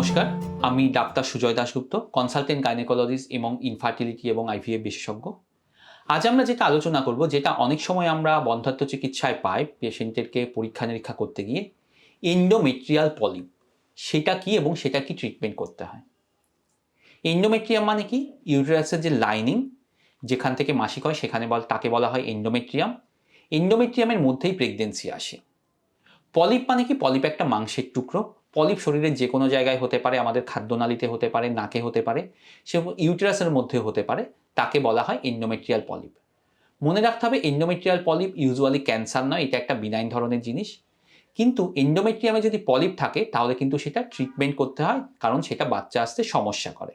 নমস্কার, আমি doctor Sujoy Dasgupta consultant gynaecologist এবং ইনফার্টিলিটি এবং আইভিএফ বিশেষজ্ঞ। আজ আমরা যেটা আলোচনা করব, যেটা অনেক সময় আমরা বন্ধাত্ম চিকিৎসায় পাই পেশেন্টেরকে পরীক্ষা নিরীক্ষা করতে গিয়ে এন্ডোমেট্রিয়াল পলিপ সেটা কি এবং সেটা কি ট্রিটমেন্ট করতে হয়? এন্ডোমেট্রিয়াম মানে কি? ইউটেরাসের যে লাইনিং যেখান থেকে মাসিক হয় সেখানে বল, তাকে বলা হয় এন্ডোমেট্রিয়াম এন্ডোমেট্রিয়ামের মধ্যেই প্রেগনেন্সি আসে। পলিপ মানে কি? পলিপ একটা মাংসের টুকরো। পলিপ শরীরের যে কোনো জায়গায় হতে পারে, আমাদের খাদ্যনালীতে হতে পারে, নাকে হতে পারে, সে ইউটেরাসের মধ্যে হতে পারে, তাকে বলা হয় এন্ডোমেট্রিয়াল পলিপ মনে রাখতে হবে এন্ডোমেট্রিয়াল পলিপ ইউজুয়ালি ক্যান্সার নয়, এটা একটা বিনাইন ধরনের জিনিস। কিন্তু এন্ডোমেট্রিয়ামে যদি পলিপ থাকে, তাহলে কিন্তু সেটা ট্রিটমেন্ট করতে হয়, কারণ সেটা বাচ্চা আসতে সমস্যা করে।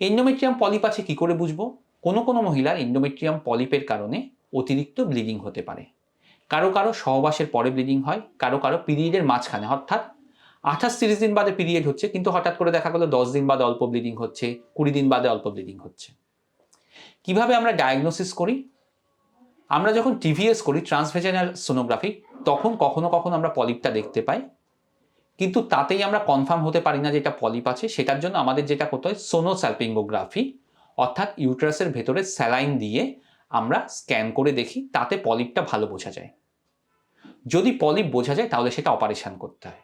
এন্ডোমেট্রিয়াম পলিপ আছে কি করে বুঝব? কোনো কোনো মহিলার এন্ডোমেট্রিয়াম পলিপের কারণে অতিরিক্ত ব্লিডিং হতে পারে। কারও কারও সহবাসের পরে ব্লিডিং হয়, কারও কারও পিরিয়ডের মাঝখানে। অর্থাৎ আঠাশ তিরিশ দিন বাদে পিরিয়ড হচ্ছে, কিন্তু হঠাৎ করে দেখা গেলো দশ দিন বাদে অল্প ব্লিডিং হচ্ছে, কুড়ি দিন বাদে অল্প ব্লিডিং হচ্ছে। কীভাবে আমরা ডায়াগনোসিস করি? আমরা যখন টিভিএস করি ট্রান্সভেজেনাল সোনোগ্রাফি তখন কখনো কখনো আমরা পলিপটা দেখতে পাই, কিন্তু তাতেই আমরা কনফার্ম হতে পারি না যে এটা পলিপ আছে। সেটার জন্য আমাদের যেটা করতে হয় সোনোস্যালপিঙ্গোগ্রাফি অর্থাৎ ইউট্রাসের ভেতরে স্যালাইন দিয়ে আমরা স্ক্যান করে দেখি, তাতে পলিপটা ভালো বোঝা যায়। যদি পলিপ বোঝা যায়, তাহলে সেটা অপারেশন করতে হয়।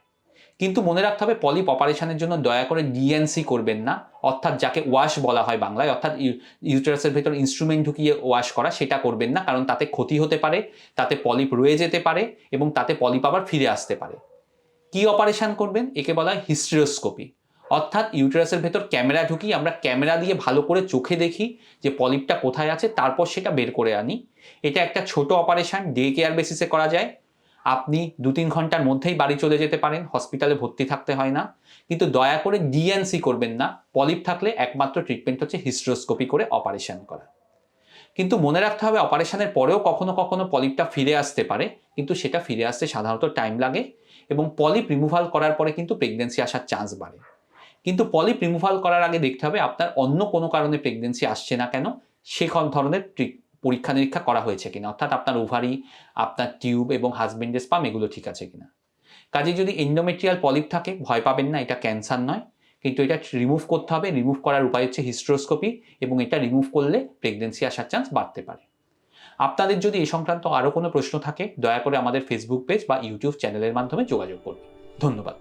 কিন্তু মনে রাখতে হবে পলিপ অপারেশানের জন্য দয়া করে ডিএনসি করবেন না। অর্থাৎ যাকে ওয়াশ বলা হয় বাংলায়, অর্থাৎ ইউটারাসের ভেতর ইনস্ট্রুমেন্ট ঢুকিয়ে ওয়াশ করা, সেটা করবেন না। কারণ তাতে ক্ষতি হতে পারে, তাতে পলিপ রয়ে যেতে পারে এবং তাতে পলিপ আবার ফিরে আসতে পারে। কি অপারেশন করবেন? একে বলা হয় হিস্ট্রিওস্কোপি অর্থাৎ ইউটেরাসের ভেতর ক্যামেরা ঢুকি আমরা ক্যামেরা দিয়ে ভালো করে চোখে দেখি যে পলিপটা কোথায় আছে, তারপর সেটা বের করে আনি। এটা একটা ছোট অপারেশন ডে কেয়ার বেসিসে করা যায়। আপনি দু তিন ঘণ্টার মধ্যেই বাড়ি চলে যেতে পারেন হসপিটালে ভর্তি থাকতে হয় না। কিন্তু দয়া করে ডিএনসি করবেন না পলিপ থাকলে একমাত্র ট্রিটমেন্ট হচ্ছে হিস্ট্রোস্কোপি করে অপারেশন করা। কিন্তু মনে রাখতে হবে অপারেশনের পরেও কখনো কখনো পলিপটা ফিরে আসতে পারে, কিন্তু সেটা ফিরে আসতে সাধারণত টাইম লাগে এবং পলিপ রিমুভাল করার পরে কিন্তু প্রেগনেন্সি আসার চান্স বাড়ে। কিন্তু পলিপ রিমুভাল করার আগে দেখতে হবে, আপনার অন্য কোনো কারণে প্রেগনেন্সি আসছে না কেন সে ধরনের পরীক্ষা নিরীক্ষা করা হয়েছে কিনা, অর্থাৎ আপনার ওভারি আপনার টিউব এবং হাজবেন্ডের স্পাম এগুলো ঠিক আছে কিনা। কাজে যদি এন্ডোমেট্রিয়াল পলিপ থাকে, ভয় পাবেন না, এটা ক্যান্সার নয়, কিন্তু এটা রিমুভ করতে হবে রিমুভ করার উপায় হচ্ছে হিস্ট্রোস্কোপি এবং এটা রিমুভ করলে প্রেগনেন্সি আসার চান্স বাড়তে পারে। আপনাদের যদি এই সংক্রান্ত আরও কোনো প্রশ্ন থাকে, দয়া করে আমাদের ফেসবুক পেজ বা ইউটিউব চ্যানেলের মাধ্যমে যোগাযোগ করুন। ধন্যবাদ।